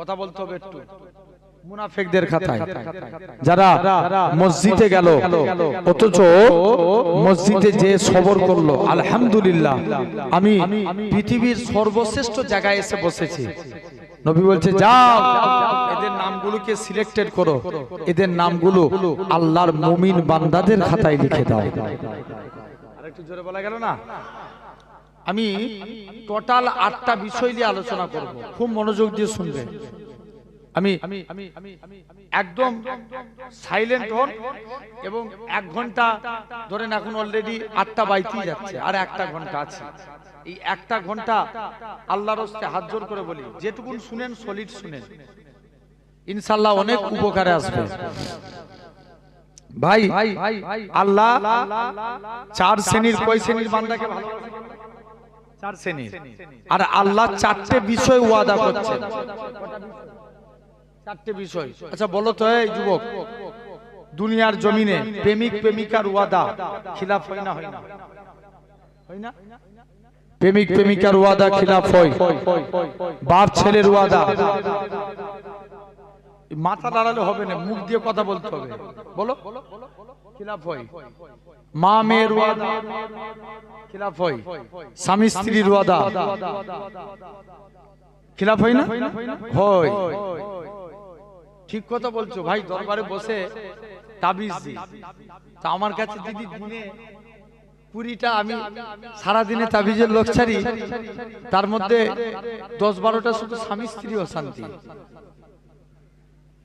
কথা বলতে হবে একটু। মুনাফেকদের খাতায়। যারা মসজিদে গেল অথচ মসজিদে যে সবর করল আলহামদুলিল্লাহ আমি পৃথিবীর সর্বশ্রেষ্ঠ জায়গায় এসে বসেছি। নবী বলছে যাও এদের নামগুলোকে সিলেক্টেড করো। এদের নামগুলো আল্লাহর মুমিন বান্দাদের খাতায় লিখে দাও। আরেকটু জোরে বলা গেল না? আমি টোটাল আটটা বিষয় নিয়ে আলোচনা করব। খুব মনোযোগ দিয়ে শুনবে আমি একদম সাইলেন্ট হন এবং এক ঘণ্টা, ধরেন এখন অলরেডি আটটা বাইতেই যাচ্ছে, আর একটা ঘণ্টা আছে। এই একটা ঘণ্টা আল্লাহর হস্তে হাত জোর করে বলি, যেটুকুন শুনেন সলিড শুনেন। ইনশাল্লাহ অনেক উপকারে আসবে। ভাই, আল্লাহ চার শ্রেণির কয় শ্রেণির বান্দাকে ভালোবাসে? চার শ্রেণির আর আল্লাহ চারটে বিষয় ওয়াদা করছেন চারটে বিষয়। আচ্ছা বলো তো এই যুবক দুনিয়ার জমিনে প্রেমিক প্রেমিকার ওয়াদা খিলাফ হয় না হয় না? হয় না? প্রেমিক প্রেমিকার ওয়াদা খিলাফ হয়। বাপ ছেলের ওয়াদা। মাথা দাঁড়ালে হবে না মুখ দিয়ে কথা বলতে হবে। বলো। খিলাফ হয়। মা মেয়ের ওয়াদা। খিলাফ হয়। স্বামী স্ত্রীর ওয়াদা। খিলাফ হয় না? হয়। ঠিক কথা বলছো। ভাই দরবারে বসে তাবিজ দি তা আমার কাছে দিদি দিনে কুড়িটা আমি সারাদিনে তাবিজের লোক ছাড়ি তার মধ্যে দশ বারোটা শুধু স্বামী স্ত্রী অশান্তি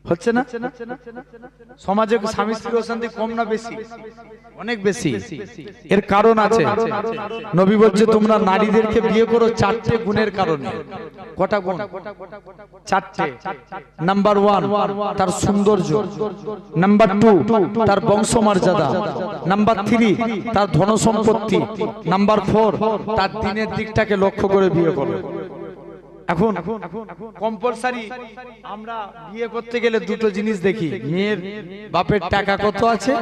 হচ্ছে না? সমাজে স্বামী স্ত্রী অশান্তি কম না বেশি? অনেক বেশি। এর কারণ আছে। নবী বলছে তোমরা নারীদেরকে বিয়ে করো চারটে গুণের কারণে। কটা গুণ? চারটে। নাম্বার ওয়ান তার সৌন্দর্য। নাম্বার টু তার বংশমর্যাদা। নাম্বার থ্রি তার ধন সম্পত্তি নাম্বার ফোর তার দিনের দিকটাকে লক্ষ্য করে বিয়ে করো। এখন কম্পালসারি আমরা বিয়ে করতে গেলে দুটো জিনিস দেখি। মেয়ের বাপের টাকা কত আছে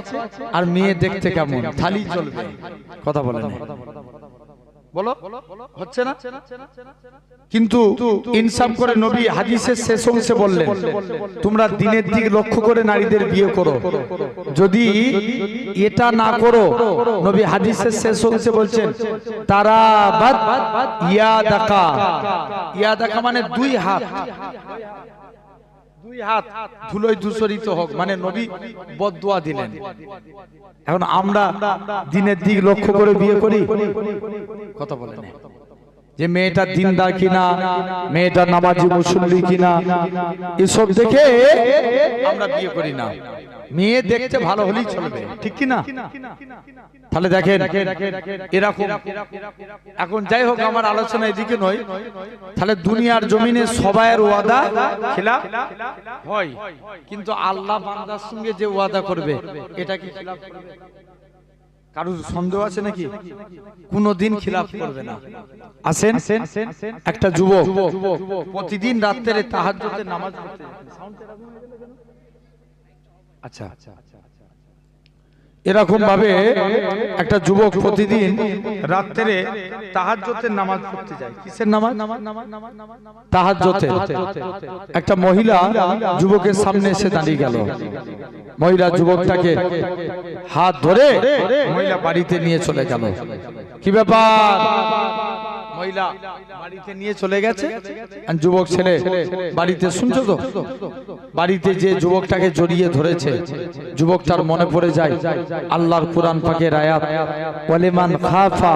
আর মেয়ে দেখতে কেমন? থালি চলবে। কথা বলেন। বলো? হচ্ছে না? কিন্তু ইনসাফ করে নবী হাদিসের শেষ অংশে বললেন তোমরা দিনের দিক লক্ষ্য করে নারীদের বিয়ে করো। যদি এটা না করো নবী হাদিসের শেষ অংশে বলছেন তারা বাদ ইয়া দেখা ইয়া দেখা মানে দুই হাত। হোক মানে এখন আমরা দিনের দিক লক্ষ্য করে বিয়ে করি? কথা যে কিনা, মেয়েটা নামাজি মুসল্লি কিনা, এসব দেখে আমরা বিয়ে করি না। মেয়ে দেখতে ভালো হলেই চলবে। ঠিক কিনা? তাহলে দেখেন, এরকম। এখন যাই হোক, আমার আলোচনা এদিকে নয়। তাহলে দুনিয়ার জমিনে সবাইয়ের ওয়াদা খিলাফ হয়। কিন্তু আল্লাহ বান্দার সঙ্গে যে ওয়াদা করবে, এটা কি করবে কারোর সন্দেহ আছে নাকি? কোনদিন খিলাফ করবে না। আসেন, একটা যুবক, প্রতিদিন রাত্রে তাহাজ্জুদের নামাজ পড়তে আচ্ছা। এরকম ভাবে একটা যুবক প্রতিদিন রাত্রে তাহাজ্জুদের নামাজ পড়তে যায়। কিসের নামাজ? তাহাজ্জুতে একটা মহিলা যুবকের সামনে এসে দাঁড়িয়ে গেল। মহিলা যুবকটাকে হাত ধরে মহিলা বাড়িতে নিয়ে চলে গেল। কি ব্যাপার? মহিলা বাড়িতে নিয়ে চলে গেছে। যুবক ছেলে বাড়িতে শুনছো তো? বাড়িতে যে যুবকটাকে জড়িয়ে ধরেছে যুবকটার মনে পড়ে যায় আল্লাহর কোরআন পাকের আয়াত ওয়ালিমান খাফা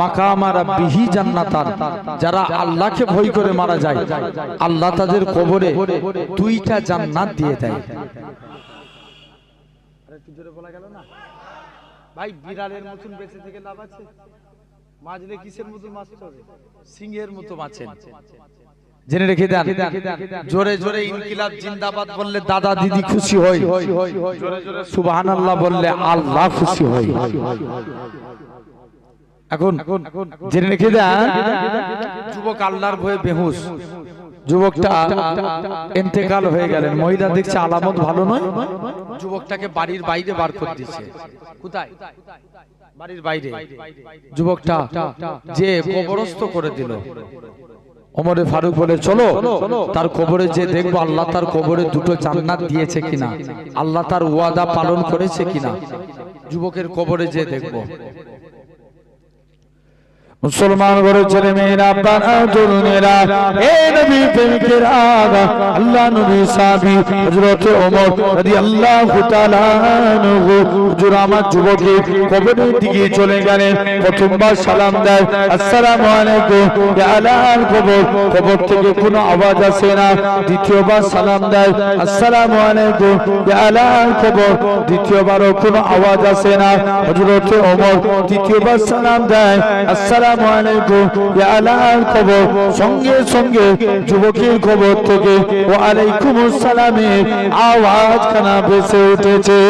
মাকামা রাব্বিহি জান্নাতান। যারা আল্লাহকে ভয় করে মারা যায় আল্লাহ তাদের কবরে দুইটা জান্নাত দিয়ে দেয়। ভাই বিড়ালের মতন বেঁচে থেকে লাভ আছে। মাছলে কিসের মতো মাছ চলে? সিংহের মতো মাছেন জেনে রেখে দেন। জোরে জোরে ইনকিলাব জিন্দাবাদ বললে দাদা দিদি খুশি হয় জোরে জোরে সুবহানাল্লাহ বললে আল্লাহ খুশি হয় এখন জেনে রেখে দেন। যুবক আল্লাহর ভয়ে বেহুশ। যুবকটা ইন্তেকাল হয়ে গেলেন। মহিলা দেখছে আলামত ভালো নয়। যুবকটাকে বাড়ির বাইরে বার করে দিচ্ছে কোথায়? বাড়ির বাইরে। যুবকটা যে কবরস্থ করে দিল। ওমরে ফারুক বলে চলো তার কবরে যে দেখব আল্লাহ তার কবরে দুটো জান্নাত দিয়েছে কিনা। আল্লাহ তার ওয়াদা পালন করেছে কিনা। যুবকের কবরে যে দেখব। মুসলমান ঘরে ছেলে মেয়েরা বানা তরুণেরা এ নবী প্রেমিকেরা আল্লাহ নবী সাহাবী হযরত ওমর রাদিয়াল্লাহু তাআলা আনহু। আমার যুবকে কবরের দিকে চলে গেলেন প্রথমবার সালাম দেয়, আসসালামু আলাইকুম, ইয়া কবর। কবর থেকে কোনো আওয়াজ আসে না, দ্বিতীয়বার সালাম দেয়, আসসালামু আলাইকুম, ইয়া কবর। দ্বিতীয়বারও কোনো আওয়াজ আসে না, হযরত ওমর তৃতীয়বার সালাম দেয়, আসসালামু আলাইকুম। ইয়া কবর সঙ্গে সঙ্গে যুবকের খবর থেকে ওয়া আলাইকুমুস সালামের আওয়াজ খানা ভেসে উঠেছে।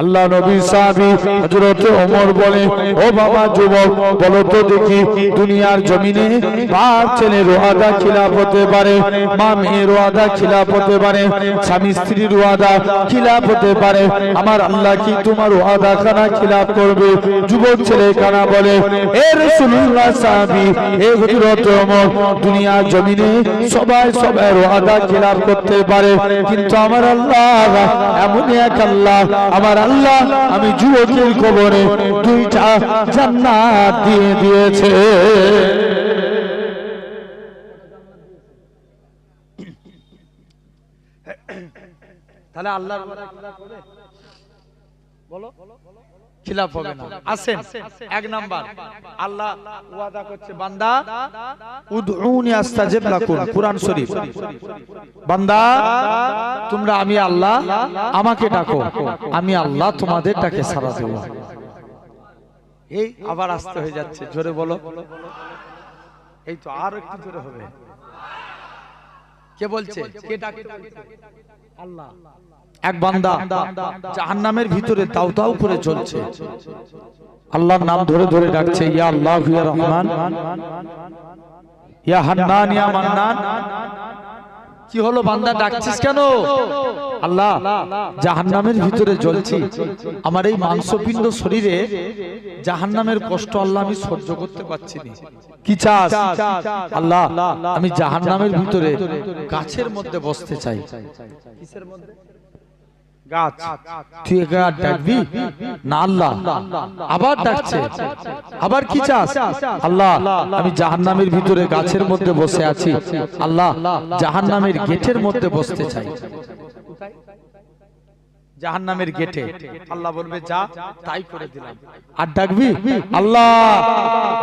আল্লাহ নবী সাহাবী হযরত ওমর বলে, ও বাবা যুবক, বলো তো দেখি দুনিয়ার জমিনে বাপ ছেলে রোয়াদা খিলাফ হতে পারে মা মেয়ে রোয়াদা খিলাফ হতে পারে, স্বামী স্ত্রী রোয়াদা খিলাফ হতে পারে, আমার আল্লাহ কি তোমার ওয়াদা খানা খিলাফ করবে? যুবক ছেলে কানা বলে, এ রাসূলুল্লাহ সাহাবী, এ হযরত ওমর, দুনিয়ার জমিনে সবাই সবাই ওয়াদা খিলাফ করতে পারে, কিন্তু আমার আল্লাহ এমন এক আল্লাহ, আমার আল্লাহ আমি যুবকের কবরে দুইটা জান্নাত দিয়ে দিয়েছে। তাহলে আল্লাহ বলো। খিলাফ হবে না। আসেন এক নাম্বার। আল্লাহ ওয়াদা করছে বান্দা উদউনি আস্তাজিব লাকুম কুরআন শরীফ। বান্দা তোমরা আমি আল্লাহ আমাকে ডাকো আমি আল্লাহ তোমাদের ডাকে সাড়া দেব। এই আবার আসতে হয়ে যাচ্ছে জোরে বলো। এই তো আর একটু জোরে হবে। কে বলছে? কে ডাকে আল্লাহ। এক বান্দা জাহান্নামের ভিতরে তাও তাও করে চলছে। আল্লাহর নাম ধরে ধরে ডাকছে, ইয়া আল্লাহ, ইয়া রহমান, ইয়া হান্নান, ইয়া মান্নান। কি হলো বান্দা, ডাকছিস কেন? আল্লাহ, জাহান্নামের ভিতরে জ্বলছি। আমার এই মাংসপিণ্ড শরীরে জাহান্নামের কষ্ট আল্লাহ আমি সহ্য করতে পারছি না। কি চাস? আল্লাহ, আমি জাহান্নামের ভিতরে গাছের মধ্যে বসতে চাই। কিসের মধ্যে? গাছ। তুই একা ডাকবি? না, আল্লাহ। আবার ডাকছে। আবার কি চাস? আল্লাহ, আমি জাহান্নামের ভিতরে গাছের মধ্যে বসে আছি। আল্লাহ, জাহান্নামের গেটের মধ্যে বসতে চাই। জাহান্নামের গেটে। আল্লাহ বলবে, যা, তাই করে দিলাম। আর ডাকবি? আল্লাহ,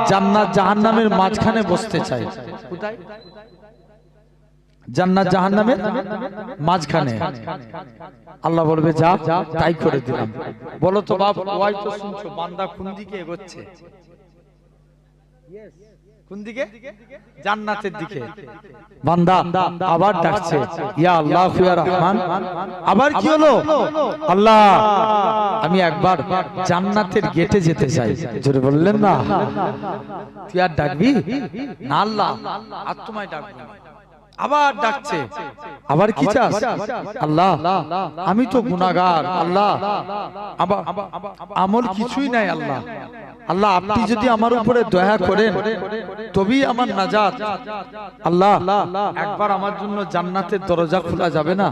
জান্নাত জাহান্নামের মাঝখানে বসতে চাই। কোথায় জান্নাত জাহান্নামের মাঝখানে। আল্লাহ বলবে, যা, তাই করে দিলাম। বলো তো, বাপ, ওয়াই তো শুনছো, বান্দা কোন দিকে এগোচ্ছে? কোন দিকে? জান্নাতের দিকে। বান্দা আবার ডাকছে, ইয়া আল্লাহ ইয়া রহমান। আবার কি হলো? আল্লাহ, আমি একবার জান্নাতের গেটে যেতে চাই। জোরে বললেন না? তুই আর ডাকবি? না আল্লাহ, আর তোমায় ডাকবি আবার ডাকছে। আবার কি চাস? আল্লাহ আমি তো গুনাহগার। আল্লাহ আমল কিছুই নাই আল্লাহ। আল্লাহ। আপনি যদি আমার উপরে দয়া করেন তবেই আমার নাজাত। আল্লাহ। একবার আমার জন্য জান্নাতের দরজা খোলা যাবে না?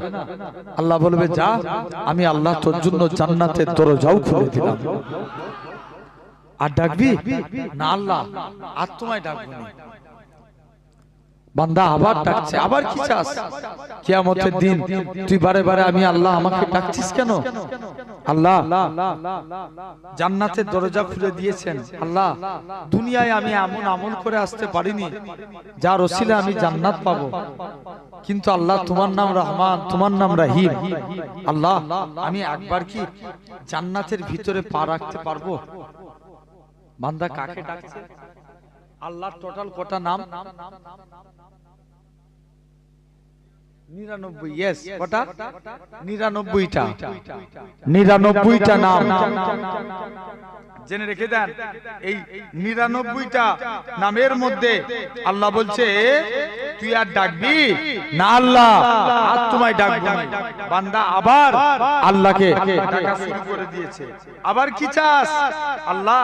আল্লাহ বলবে যা আমি আল্লাহ তোর জন্য জান্নাতের দরজাও খুলে দিলাম। আর ডাকবি? না আল্লাহ আর তোমায় ডাকবো না। বান্দা আবার ডাকছে, আবার কি চাস? কিয়ামতের দিন তুই বারে বারে আমি আল্লাহ আমাকে ডাকছিস কেন? আল্লাহ, জান্নাতের দরজা খুলে দিয়েছেন। আল্লাহ, দুনিয়ায় আমি এমন আমল করে আসতে পারিনি, যার ওসিলে আমি জান্নাত পাবো। কিন্তু আল্লাহ তোমার নাম রহমান, তোমার নাম রাহিম। আল্লাহ, আমি একবার কি জান্নাতের ভিতরে পা রাখতে পারব? বান্দা কাকে ডাকছে? আল্লাহর টোটাল কটা নাম? নিরানব্বই ইয়েস কটা নিরানব্বইটা। নিরানব্বইটা। নাম। জেনে রেখে দেন এই নিরানব্বইটা নামের মধ্যে আল্লাহ বলছে তুই আর ডাকবি না আল্লাহ আর তোমায় ডাকবো বান্দা আবার আল্লাহকে ডাকা শুরু করে দিয়েছে। আবার কি চাস? আল্লাহ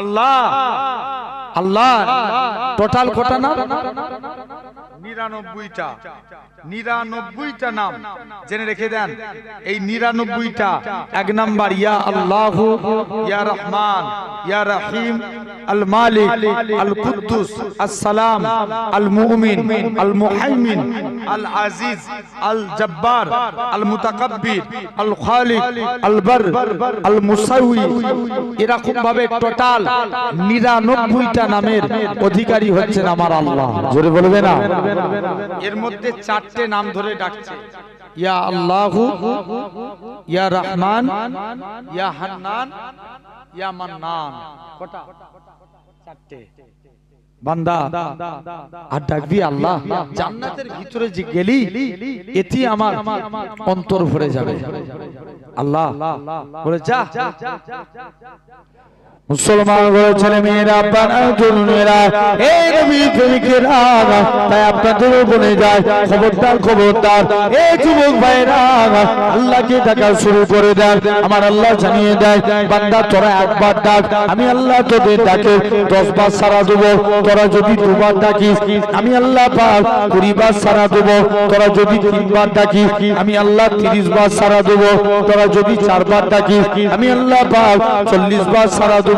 আল্লাহ আল্লাহ টোটাল কটা নাম? নিরানব্বইটা। নিরানব্বইটা নাম। জেনে রেখে দেন, এই নিরানব্বইটা এক নাম্বার, ইয়া আল্লাহ, ইয়া রহমান, ইয়া রহিম, আল মালিক, আল কুদ্দুস আসসালাম আল মুমিন, আল মুহাইমিন, আল আজিজ, আল জব্বার, আল মুতাকাব্বির, আল খালিক, আল বার, আল মুসাউই। এরকম ভাবে টোটাল নিরানব্বইটা নামের অধিকারী হচ্ছেন আমার আল্লাহ। জোরে বলবে না? এর মধ্যে চারটে নাম ধরে ডাকছে। ইয়া আল্লাহ ইয়া রহমান ইয়া হান্নান ইয়া মান্নান। কটা? চারটে। বান্দা আর ডাকবি আল্লাহ? জান্নাতের ভিতরে যে গেলি এটি আমার অন্তর ভরে যাবে। আল্লাহ বলে যা। মুসলমান ঘরের ছেলে নবী তাই বলে যায় খবরদার খবরদার। যুবক ভাইরা আল্লাহকে ডাকা শুরু করে দেন। আমার আল্লাহ জানিয়ে দেয়, বান্দা তোরা একবার ডাক, আমি আল্লাহ তোদের ডাকে দশ বার সারা দেবো। তোরা যদি দুবার ডাকিস, আমি আল্লাহ পাক কুড়ি বার সারা দেবো। তোরা যদি তিনবার ডাকিস, আমি আল্লাহ তিরিশ বার সারা দেবো। তোরা যদি চারবার ডাকিস, আমি আল্লাহ পাক চল্লিশ বার সারা দেবো।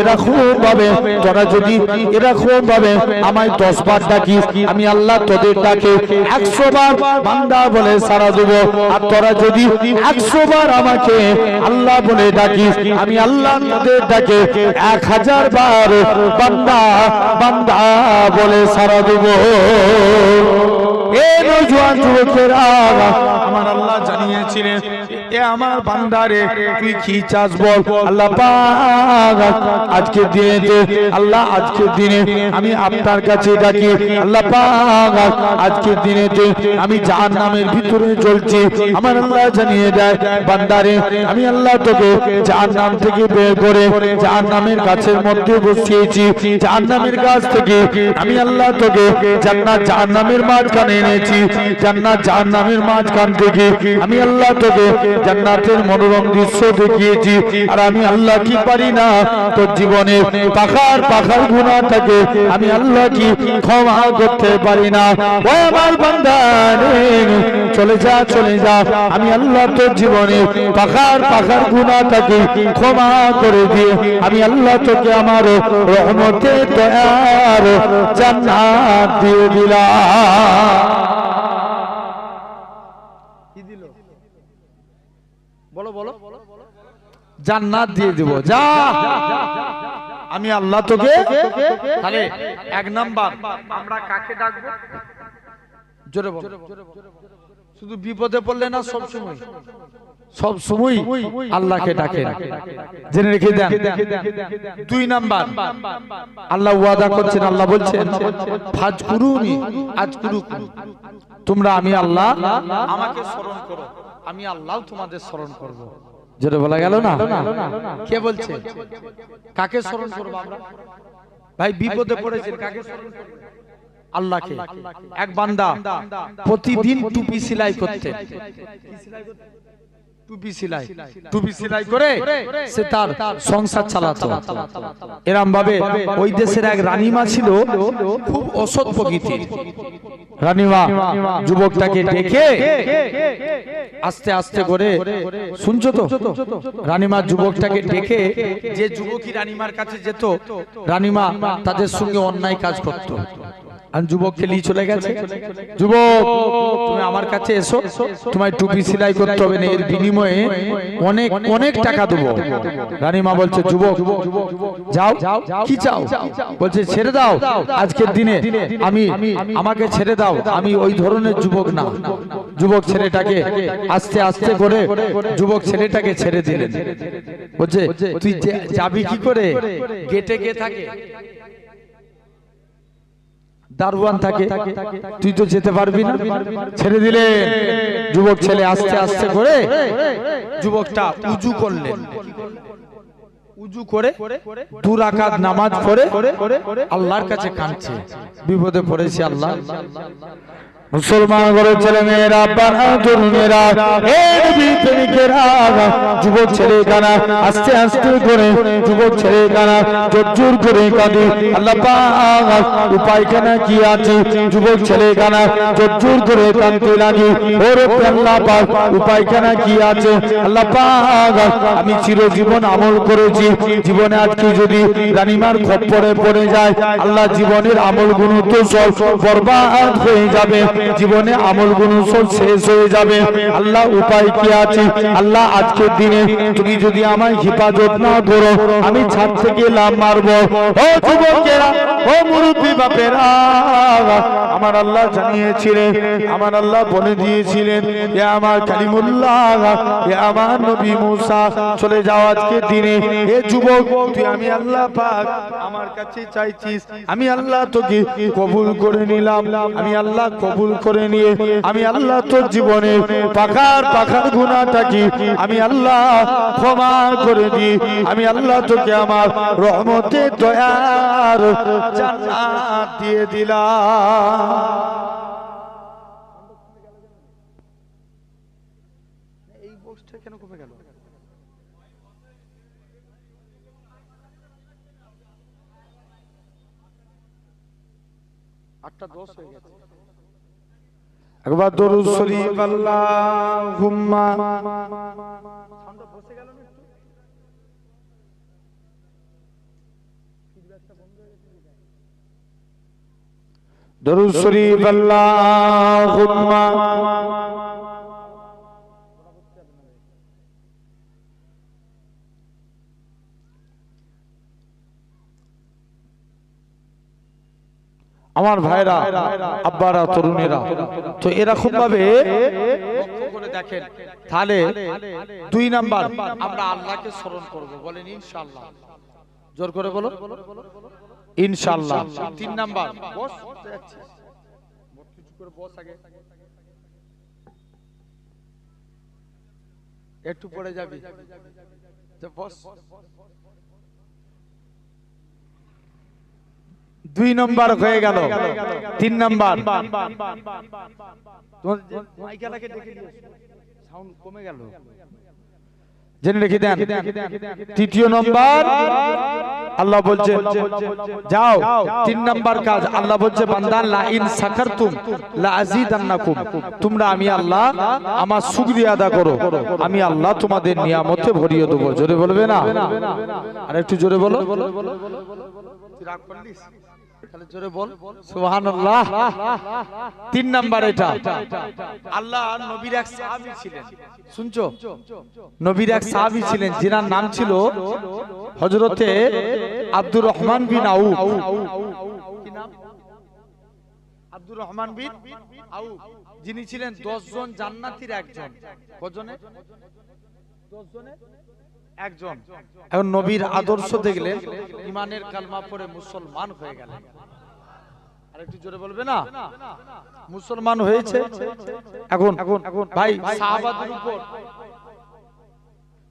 এরকম ভাবে তোরা যদি এরকম ভাবে আমায় দশ বার ডাকিস আমি আল্লাহ তোদের ডাকে, একশো বার বান্দা বলে সারা দেবো। আর তোরা যদি একশো বার আমাকে আল্লাহ বলে ডাকিস, আমি আল্লাহ তোদের ডাকে, এক হাজার বার বান্দা বান্দা বলে সারা দেবো। এ নজওয়ান যুবকেরা, আমার আল্লাহ জানিয়েছিলেন এ আমার বান্দারে, তুই কি চাস বল? আল্লাহ পাক আজকে দিনে আল্লাহ আজকে দিনে আমি আপনার কাছে ডাকি, আল্লাহ পাক আজকে দিনে আমি জাহান নামের ভিতরে চলছি আমার আল্লাহ জানিয়ে দেয়, বান্দারে, আমি আল্লাহ তোকে জাহান নাম থেকে বের করে জাহান নামের গাছের মধ্যে বসিয়েছি। জাহান নামের গাছ থেকে আমি আল্লাহ তোকে জান্নাত জাহান নামের মাঝখানে এনেছি। জান্নাত জাহান নামের মাঝখান থেকে আমি আল্লাহ তোকে জান্নাতের মনোরম দৃশ্য দেখিয়েছি। আর আমি আল্লাহ কি পারি না? তোর জীবনে পাখার পাখার গুণা থাকে। আমি আল্লাহ কি ক্ষমা করতে পারি না? ও আমার বান্দা চলে যা চলে যা। আমি আল্লাহ তোর জীবনে পাখার পাখার গুণা থাকে, ক্ষমা করে দিয়ে আমি আল্লাহ তোকে আমার রহমতে দয়ার জান্নাত দিয়ে দিলাম। বলো বলো। জান্নাত দিয়ে দিব। যা! আমি আল্লাহ তোকে তাহলে এক নাম্বার। আমরা কাকে ডাকবো? জোরে বলো। শুধু বিপদে পড়লে না সব সময়। সব সময় আল্লাহকে ডাকেন জেনে রেখে দেন। দুই নাম্বার। আল্লাহ ওয়াদা করছেন আল্লাহ বলছেন ফাজ কুরুনি আজ কুরু তোমরা আমি আল্লাহ আমাকে স্মরণ করো। আমি আল্লাহ তোমাদের স্মরণ করব। যেটা বলা গেল না? কে বলছে? কাকে স্মরণ করব আমরা? ভাই বিপদে পড়েছেন কাকে স্মরণ করব? আল্লাহকে। এক বান্দা প্রতিদিন টুপি সেলাই করতেন টুপি সেলাই। টুপি সেলাই। করে সে তার সংসার চালাতো। এরম ভাবে ওই দেশের এক রানীমা ছিল খুব অসৎ প্রকৃতির। রানীমা যুবকটাকে ডেকে আস্তে আস্তে করে শুনছো তো? রানীমা যুবকটাকে ডেকে যে যুবকই রানীমার কাছে যেত রানীমা তাদের সঙ্গে অন্যায় কাজ করত। আর যুবককে নিয়ে চলে গেছে? যুবক তুমি আমার কাছে এসো। তোমায় টুপি সেলাই করতে হবে না এর বিনিময়ে অনেক অনেক টাকা দেবো। রানীমা বলছে যুবক যাও কি চাও? বলছে ছেড়ে দাও আজকের দিনে আমি আমাকে ছেড়ে দাও। আমি ওই ধরনের যুবক না। যুবক ছেলেটাকে আস্তে আস্তে করে যুবক ছেলেটাকে ছেড়ে দিলেন। বলছে তুই যাবি কি করে? গেটে গে থাকে? দারোয়ান থাকে তুই তো যেতে পারবি না। ছেড়ে দিলে যুবক ছেলে আস্তে আস্তে করে যুবকটা উজু করলেন। উজু করে দু রাকাত নামাজ পড়ে আল্লাহর কাছে কাঁদছে। বিপদে পড়েছে আল্লাহ। মুসলমান ঘরের ছেলে মেয়েরা প্রেমিকেরা, যুবক ছেলে কানা আস্তে আস্তে করে যুবক ছেলে কানা জোর করে কাঁদে। আল্লাহ উপায় কেনা কি আছে? যুবক ছেলে কানা জোর করে কাঁদতে লাগে। ওরে আল্লাহ পাক উপায় কেনা কি আছে? আল্লাহ আমি চিরজীবন আমল করেছি। জীবনে আজকে যদি রানিমার খপ্পরে পড়ে যায়, আল্লাহ জীবনের আমলগুলো তো সব বরবাদ হয়ে যাবে। জীবনে আমলগুলো সব শেষ হয়ে যাবে। আল্লাহ উপায় কি আছে? আল্লাহ আজকের দিনে তুমি যদি আমায় হেফাজত না করো, আমি ছাদ থেকে লাভ মারবো। আমার আল্লাহ জানিয়েছিলেন, আমার আল্লাহ বলে দিয়েছিলেন, এ আমার কালিমুল্লাহ, এ আমার নবী মুসা, চলে যাও আজকের দিনে। এ যুবক, তুই আমি আল্লাহ পাক আমার কাছে চাইছিস, আমি আল্লাহ তোকে কবুল করে নিলাম, আমি আল্লাহ কবুল করে নিয়ে আমি আল্লাহ তোর জীবনে পাখার পাখার গুণাটাকে আমি আল্লাহ ক্ষমা করে দিই। আমি আল্লাহ তোকে আমার রহমতে দয়ার দিয়ে দিলাম। আটটা দশ হয়ে গেছে। একবার দরুদ শরীফ। আল্লাহুম্মা। দরুদ শরীফ। আল্লাহুম্মা। আমার ভাইরা আব্বারা তরুণেরা। তো এরকম ভাবে দেখেন। তাহলে দুই নাম্বার আমরা আল্লাহকে স্মরণ করব বলেন ইনশাআল্লাহ। জোর করে বলো। ইনশাআল্লাহ। তিন নাম্বার বস। করে বস আগে। একটু পড়ে যাবি। বস। দুই নম্বর হয়ে গেল। তিন নম্বর। কমে গেল। জেনে রেখে দেন। তৃতীয় নম্বর আল্লাহ বলছে যাও তিন নম্বর কাজ আল্লাহ বলছে বান্দা লা ইন সাকারতুম লা আযীদান্নাকুম তোমরা আমি আল্লাহ আমার শুকরিয়া আদা করো। আমি আল্লাহ তোমাদের নিয়ামতে ভরিয়ে দেব। জোরে বলবে না? আর একটু জোরে বলো। রাগ তাহলে জোরে বল। সুবহানাল্লাহ। তিন নাম্বার এটা। আল্লাহ নবীর এক সাহাবী ছিলেন। শুনছো? নবীর এক সাহাবী ছিলেন যিনার নাম ছিল হযরতে আব্দুর রহমান বিন আউফ। কি নাম? আব্দুর রহমান বিন আউফ। যিনি ছিলেন 10 জন জান্নাতীর একজন। কজনে? 10 জনে একজন। এখন নবীর আদর্শ দেখলেন ইমানের কালমা পড়ে মুসলমান হয়ে গেলেন। আর জোরে বলবে না? মুসলমান হয়েছে? এখন এখন ভাই সাহাবাদের উপর।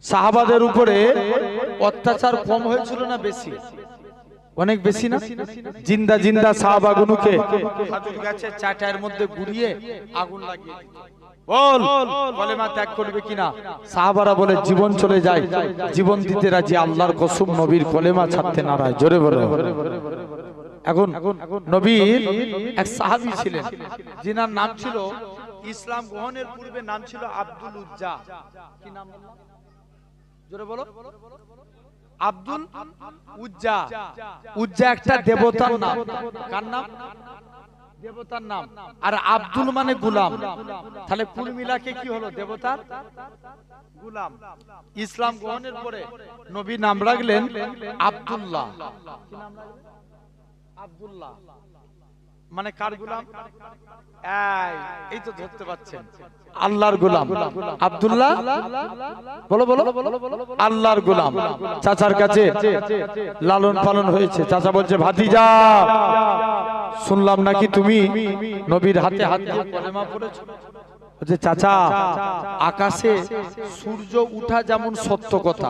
সাহাবাদের উপরে অত্যাচার কম হয়েছিল না বেশি? অনেক বেশি না? জিন্দা জিন্দা সাহাবাগুনুকে গাছের চাটার মধ্যে গুড়িয়ে আগুন লাগিয়ে। বল। কলেমা ত্যাগ করবে কিনা? সাহাবারা বলে জীবন চলে যায়। জীবন দিতে রাজি আল্লাহর কসম নবীর কলেমা ছাড়তে নারায় জোরে বলে। এখন নবীর এক সাহাবী ছিলেন। যিনার নাম ছিল ইসলাম গ্রহণের পূর্বে নাম ছিল আব্দুল উজ্জা। কি নাম জোরে বলো। আব্দুল উজ্জা। উজ্জা একটা দেবতার নাম। কার নাম? দেবতার নাম। আর আব্দুল মানে গুলাম। তাহলে কুল মিলাকে কি হলো দেবতার? গুলাম। ইসলাম গ্রহণের পরে নবী নাম রাখলেন আব্দুল্লাহ? আব্দুল্লাহ। মানে কার গুলাম? এই। এই তো ধরতে পাচ্ছেন আল্লাহর গোলাম। আব্দুল্লাহ? বলো বলো আল্লাহর গোলাম। চাচার কাছে লালন পালন হয়েছে। চাচা বলছে, ভাতিজা, শুনলাম নাকি তুমি নবীর হাতে হাত চাচা, আকাশে সূর্য উঠা যেমন সত্য কথা।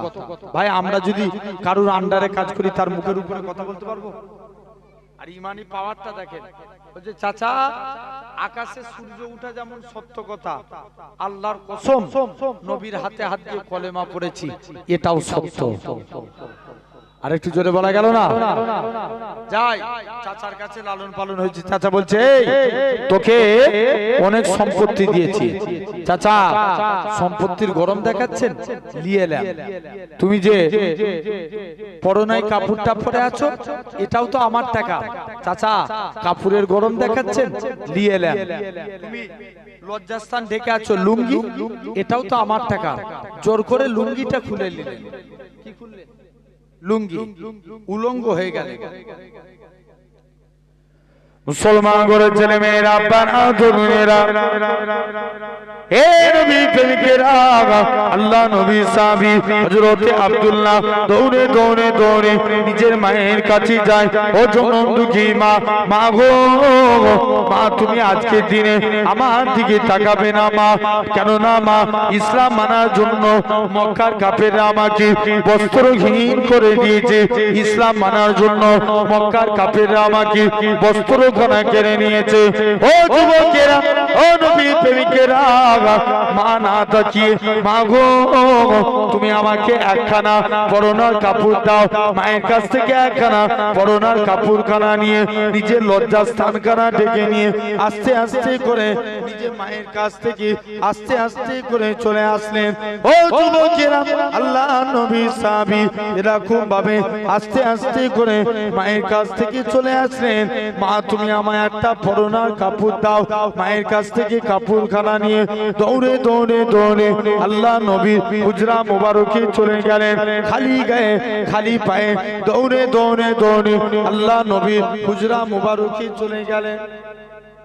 ভাই, আমরা যদি কারুর আন্ডারে কাজ করি, তার মুখের উপরে কথা বলতে পারব? আর ইমানি পাওয়ারটা দেখেন। বলছে চাচা আকাশে সূর্য উঠা যেমন সত্য কথা আল্লাহর কসম নবীর হাতে হাত দিয়ে কলেমা পড়েছি এটাও সত্য। আর একটু জোরে বলা গেল না। যাই, চাচার কাছে লালন পালন হয়েছে। চাচা বলছে তোকে অনেক সম্পত্তি দিয়েছি। চাচা, সম্পত্তির গরম দেখাচ্ছেন? তুমি যে পরনায় কাপড়টা পরে আছো, এটাও তো আমার টাকা। চাচা, কাপড়ের গরম দেখাচ্ছেন? নিয়ে এলাম। তুমি লজ্জাস্থান ঢেকে আছো, লুঙ্গি? এটাও তো আমার টাকা। জোর করে লুঙ্গিটা খুলে নিলেন কি খুললেন লুঙ্গি উলঙ্গ হয়ে গেল। মুসলমান করে ছেলে মেয়েরা প্রেমিকেরা, আল্লাহ নবী আব্দুল্লাহ, দৌড়ে দৌড়ে দৌড়ে নিজের মায়ের কাছে যায়। ও জনম দুঃখী মা মা গো, মা, তুমি আজকের দিনে আমার দিকে তাকাবে না মা। কেন না মা, ইসলাম মানার জন্য মক্কার কাফেররা আমাকে বস্ত্রহীন করে দিয়েছে। ইসলাম মানার জন্য মক্কার কাফেররা আমাকে বস্ত্র ঘনা কেড়ে নিয়েছে। ও যুবকেরা, ও নবী প্রেমিকেরা মা না তাকিয়ে মা গো, তুমি আমাকে একখানা পরনার কাপড় দাও। মায়ের কাছ থেকে একখানা পরনার কাপড় খানা নিয়ে, নিজের লজ্জা স্থান খানা ডেকে নিয়ে আস্তে আস্তে করে নিজের মায়ের কাছ থেকে আস্তে আস্তে করে চলে আসলেন। ও যুবকেরা, আল্লাহ নবী সাহাবী এরকম ভাবে আস্তে আস্তে করে মায়ের কাছ থেকে চলে আসলেন। মা, তুমি আমায় একটা পরনার কাপড় দাও। মায়ের কাছ থেকে কাপড় খানা নিয়ে দৌড়ে দৌড়ে দৌড়ে আল্লাহ নবী হুজরা মুবারকে চলে গেলেন। খালি গায়ে, খালি পায়ে দৌড়ে দৌড়ে দৌড়ে আল্লাহ নবী হুজরা মুবারকে চলে গেলেন।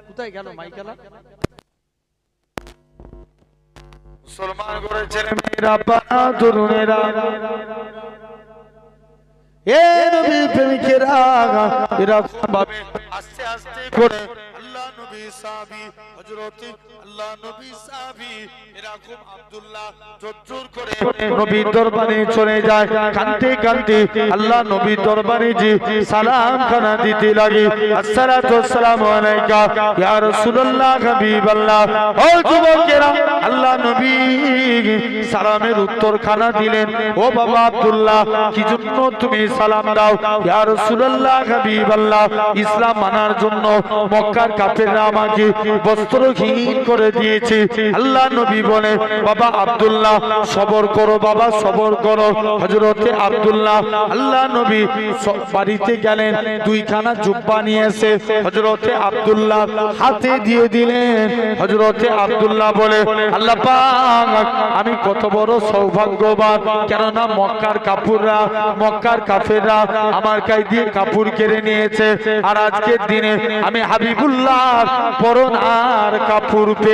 কোথায় গেল মাইকেলা? মুসলমান করে ছেলে মেয়েরা বানা তরুণেরা এ নবী প্রেমিকেরা এরকম ভাবে আস্তে আস্তে করে। আল্লাহ নবী সাহাবী হযরত আল্লাহ নবী এরকম আব্দুল্লাহ জোর করে নবীর দরবারে চলে যায়। আল্লাহ নবীর দরবারে সালাম খানা দিতে লাগে। আসসালাতু ওয়াসসালামু আলাইকা ইয়া রাসূলুল্লাহ হাবিবাল্লাহ। ও যুবকেরা, আল্লাহ নবী সালামের উত্তর খানা দিলেন। ও বাবা আব্দুল্লাহ, কি জন্য তুমি সালাম দাও? ইয়া রাসূলুল্লাহ হাবিবাল্লাহ, ইসলাম মানার জন্য মক্কার কাফেররা আমাকে বস্ত্রহীন করে দিয়েছে। আল্লাহ নবী বলে, বাবা আব্দুল্লাহ, সবর করো বাবা, সবর করো। হযরতে আব্দুল্লাহ, আল্লাহ নবী বাড়িতে গেলেন, দুইখানা জুব্বা নিয়ে এসে হযরতে আব্দুল্লাহ হাতে দিয়ে দিলেন। হযরতে আব্দুল্লাহ বলে, আল্লাহ আমি কত বড় সৌভাগ্যবান। কেননা মক্কার কাপুররা মক্কার কাফেররা আমার গায়ে দিয়ে কাপড় কেড়ে নিয়েছে। আর আজকের দিনে আমি হাবিবুল্লাহ পরনার কাপড় পেয়ে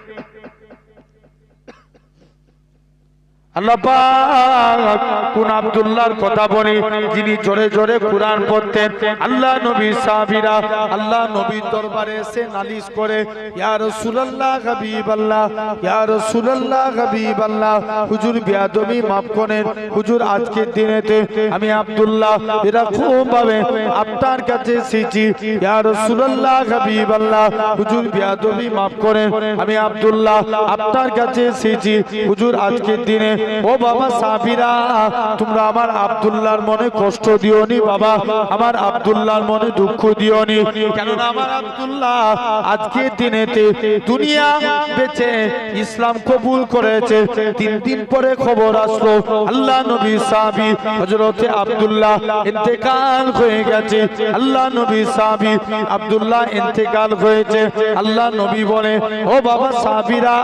হুজুর করেন, হুজুর আজকের আমি আব্দুল্লাহ এরকম ভাবে আপনার কাছে এসেছি হুজুর বিয়াদবি maaf করেন, আমি আব্দুল্লাহ আপনার কাছে এসেছি, হুজুর আজকের দিনে ও বাবা সাবিরা, তোমরা আমার আব্দুল্লাহর মনে কষ্ট দিওনি বাবা, আমার আব্দুল্লাহর মনে দুঃখ দিওনি। কেননা আমার আব্দুল্লাহ আজকে দিনেতে দুনিয়া বেঁচে ইসলাম কবুল করেছে। তিন দিন পরে খবর আসলো, আল্লাহ নবী সাহাবী হযরতে আব্দুল্লাহ ইন্তেকাল হয়ে গেছে। আল্লাহ নবী সাহাবী আব্দুল্লাহ ইন্তেকাল হয়েছে। আল্লাহ নবী বলে, ও বাবা সাহাবীরা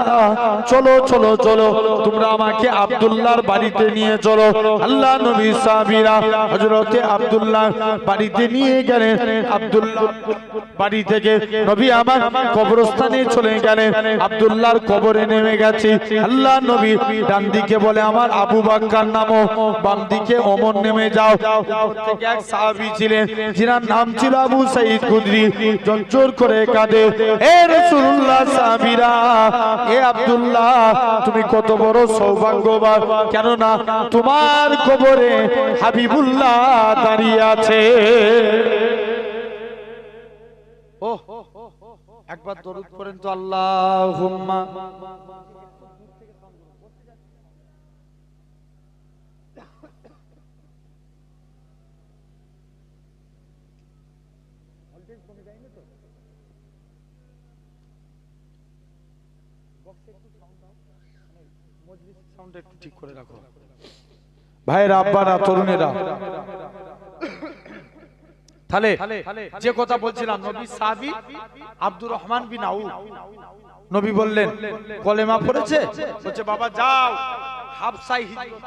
চলো চলো চলো, তোমরা আমাকে আব্দুল্লাহর বাড়িতে নিয়ে চলো। আল্লাহ নবী সাহাবীরা হযরতে আব্দুল্লাহ বাড়িতে নিয়ে গেলেন। আব্দুল্লাহ বাড়ি থেকে নবী আমার কবরস্থানে চলে গেলেন। আব্দুল্লাহর কবরে নেমে গেছে। আল্লাহ নবী ডান দিকে বলে, আমার আবু বাক্কার নামও। বাম দিকে ওমর নেমে যাও। এক সাহাবী ছিলেন, যিনার নাম ছিল আবু সাইদ কুদরি জঞ্জর করে কাঁদে, এ রাসূলুল্লাহ সাহাবীরা, এ আব্দুল্লাহ, তুমি কত বড় সৌভাগ্যবান কেননা তোমার কবরে হাবিবুল্লাহ দাঁড়িয়ে আছে। একবার দরুদ করেন তো আল্লাহুম্মা ঠিক করে রাখো। ভাইয়ের আব্বারা তরুণেরা। তাহলে যে কথা বলছিলাম নবী সাহাবী আব্দুর রহমান বিন আউ নবী বললেন কলেমা পড়েছে? বলছে বাবা যাও হাফসাই হিজরত।